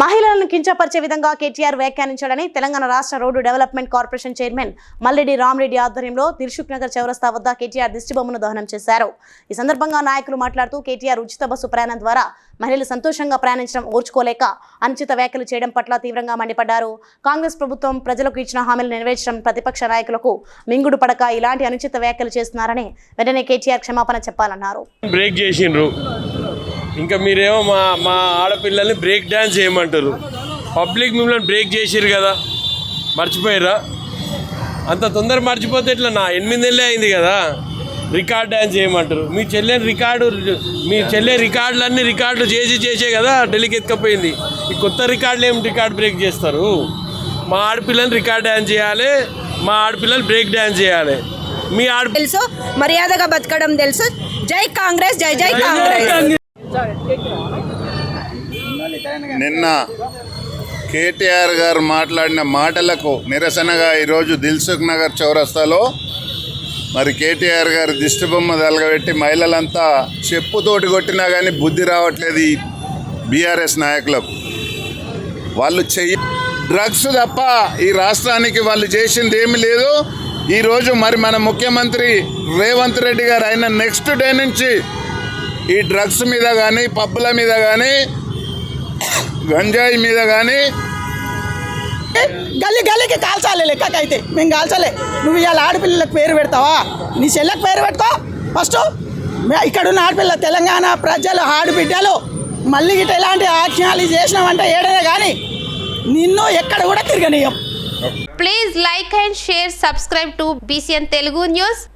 మహిళలను కించపరిచే విధంగా కేటీఆర్ వ్యాఖ్యానించాడని తెలంగాణ రాష్ట్ర road development corporation chairman Malreddy Ramareddy ఆధ్వర్యంలో దిల్సుఖ్ నగర్ చౌరస్తా వద్ద కేటీఆర్ దిష్టిబొమ్మను దహనం చేశారు. ఈ సందర్భంగా నాయకులు మాట్లాడుతూ కేటీఆర్ ఉచిత బస్సు ప్రయాణం ద్వారా మహిళలు సంతోషంగా ప్రయాణించడం ఓర్చుకోలేక అనుచిత వ్యాఖ్యలు చేయడం పట్ల తీవ్రంగా మండిపడ్డారు. కాంగ్రెస్ ప్రభుత్వం ప్రజలకు ఇచ్చిన హామీలు నెరవేర్చడం ప్రతిపక్ష నాయకులకు మింగుడు పడక ఇలాంటి అనుచిత వ్యాఖ్యలు చేస్తున్నారని వెంటనే కేటీఆర్ క్షమాపణ చెప్పాలన్నారు. బ్రేక్ చేసిండ్రు. ఇంకా మీరేమో మా మా ఆడపిల్లల్ని బ్రేక్ డ్యాన్స్ చేయమంటారు. పబ్లిక్ మిమ్మల్ని బ్రేక్ చేసిర్రు కదా. మర్చిపోయారా అంత తొందర మర్చిపోతే ఇట్లా నా ఎనిమిది అయింది కదా. రికార్డ్ డ్యాన్స్ చేయమంటారు. మీ చెల్లెని రికార్డు మీ చెల్లె రికార్డులన్నీ రికార్డులు చేసి చేసే కదా ఢిల్లీకి ఎత్తుకపోయింది. ఈ కొత్త రికార్డులు ఏమి రికార్డ్ బ్రేక్ చేస్తారు? మా ఆడపిల్లని రికార్డ్ డ్యాన్స్ చేయాలి. మా ఆడపిల్లలు బ్రేక్ డ్యాన్స్ చేయాలి. మీ ఆడ తెలుసు మర్యాదగా బతకడం తెలుసు. జై కాంగ్రెస్ జై జై కాంగ్రెస్. నిన్న కేటీఆర్ గారు మాట్లాడిన మాటలకు నిరసనగా ఈరోజు దిల్సుఖ్ నగర్ చౌరస్తాలో మరి కేటీఆర్ గారు దిష్టిబొమ్మ తలగబెట్టి మహిళలంతా చెప్పుతోటి కొట్టినా కానీ బుద్ధి రావట్లేదు ఈ బీఆర్ఎస్ నాయకులకు. వాళ్ళు చెయ్యి డ్రగ్స్ తప్ప ఈ రాష్ట్రానికి వాళ్ళు చేసింది ఏమీ లేదు. ఈరోజు మరి మన ముఖ్యమంత్రి రేవంత్ రెడ్డి గారు అయిన నెక్స్ట్ డే నుంచి ఈ డ్రగ్స్ మీద కానీ పబ్బుల మీద కానీ గంజాయి మీద కానీ గల్లీ గల్లీకి కాల్చాలి లెక్కకైతే. మేము కాల్చలే. నువ్వు ఇవాళ ఆడపిల్లలకు పేరు పెడతావా? నీ చెల్లెకి పేరు పెట్టుకో. ఫస్ట్ మే- ఇక్కడ ఉన్న ఆడపిల్ల తెలంగాణ ప్రజలు ఆడబిడ్డలు మళ్ళీ గిట్ట ఇలాంటి ఆజ్ఞాలు చేసినామంటే ఏడనే కానీ నిన్ను ఎక్కడ కూడా తిరగనీయం. Please like and share, subscribe to BCN Telugu News.